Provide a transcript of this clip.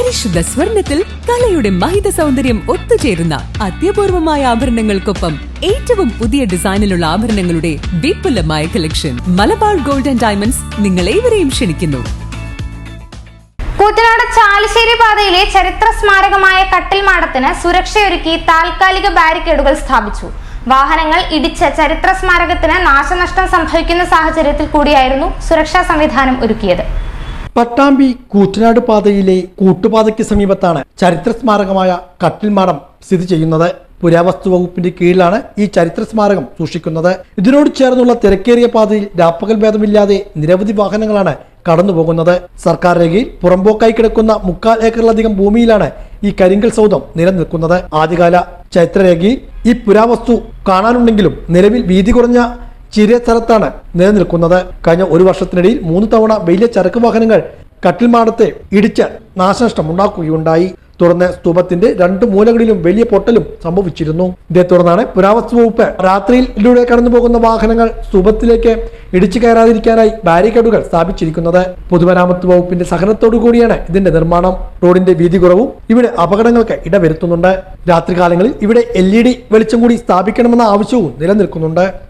പരിശുദ്ധ സ്വർണത്തിൽ കലയുടെ മഹിത സൗന്ദര്യം ഒത്തുചേരുന്ന അത്യപൂർവമായ ആഭരണങ്ങൾക്കൊപ്പം ഏറ്റവും പുതിയ ഡിസൈനിലുള്ള ആഭരണങ്ങളുടെ വിപുലമായ collection Malabar gold and diamonds നിങ്ങൾ ഏവരെയും ക്ഷണിക്കുന്നു. കൂറ്റനാട് ചാലിശ്ശേരി പാതയിലെ ചരിത്ര സ്മാരകമായ കട്ടിൽമാടത്തിന് സുരക്ഷയൊരുക്കി താൽക്കാലിക ബാരിക്കേഡുകൾ സ്ഥാപിച്ചു. വാഹനങ്ങൾ ഇടിച്ച ചരിത്ര സ്മാരകത്തിന് നാശനഷ്ടം സംഭവിക്കുന്ന സാഹചര്യത്തിൽ കൂടിയായിരുന്നു സുരക്ഷാ സംവിധാനം ഒരുക്കിയത്. പട്ടാമ്പി കൂറ്റനാട് പാതയിലെ കൂട്ടുപാതയ്ക്ക് സമീപത്താണ് ചരിത്ര സ്മാരകമായ കട്ടിൽമാടം സ്ഥിതി ചെയ്യുന്നത്. പുരാവസ്തു വകുപ്പിന്റെ കീഴിലാണ് ഈ ചരിത്ര സ്മാരകം സൂക്ഷിക്കുന്നത്. ഇതിനോട് ചേർന്നുള്ള തിരക്കേറിയ പാതയിൽ രാപ്പകൽ ഭേദമില്ലാതെ നിരവധി വാഹനങ്ങളാണ് കടന്നുപോകുന്നത്. സർക്കാർ രേഖയിൽ പുറമ്പോക്കായി കിടക്കുന്ന മുക്കാൽ ഏക്കറിലധികം ഭൂമിയിലാണ് ഈ കരിങ്കൽ സൗധം നിലനിൽക്കുന്നത്. ആദ്യകാല ചരിത്രരേഖയിൽ ഈ പുരാവസ്തു കാണാനുണ്ടെങ്കിലും നിലവിൽ വീതി കുറഞ്ഞ ചിരിയ സ്ഥലത്താണ് നിലനിൽക്കുന്നത്. കഴിഞ്ഞ ഒരു വർഷത്തിനിടയിൽ മൂന്ന് തവണ വലിയ ചരക്ക് വാഹനങ്ങൾ കട്ടിൽമാടത്തെ ഇടിച്ച് നാശനഷ്ടം ഉണ്ടാക്കുകയുണ്ടായി തുടർന്ന് സ്തൂപത്തിന്റെ രണ്ട് മൂലകളിലും വലിയ പൊട്ടലും സംഭവിച്ചിരുന്നു. ഇതേ തുടർന്നാണ് പുരാവസ്തു വകുപ്പ് രാത്രിയിലൂടെ കടന്നു പോകുന്ന വാഹനങ്ങൾ സ്തൂപത്തിലേക്ക് ഇടിച്ചു കയറാതിരിക്കാനായി ബാരിക്കേഡുകൾ സ്ഥാപിച്ചിരിക്കുന്നത്. പൊതുമരാമത്ത് വകുപ്പിന്റെ സഹനത്തോടു കൂടിയാണ് ഇതിന്റെ നിർമ്മാണം. റോഡിന്റെ വീതി കുറവും ഇവിടെ അപകടങ്ങൾക്ക് ഇടവരുത്തുന്നുണ്ട്. രാത്രികാലങ്ങളിൽ ഇവിടെ എൽ വെളിച്ചം കൂടി സ്ഥാപിക്കണമെന്ന ആവശ്യവും നിലനിൽക്കുന്നുണ്ട്.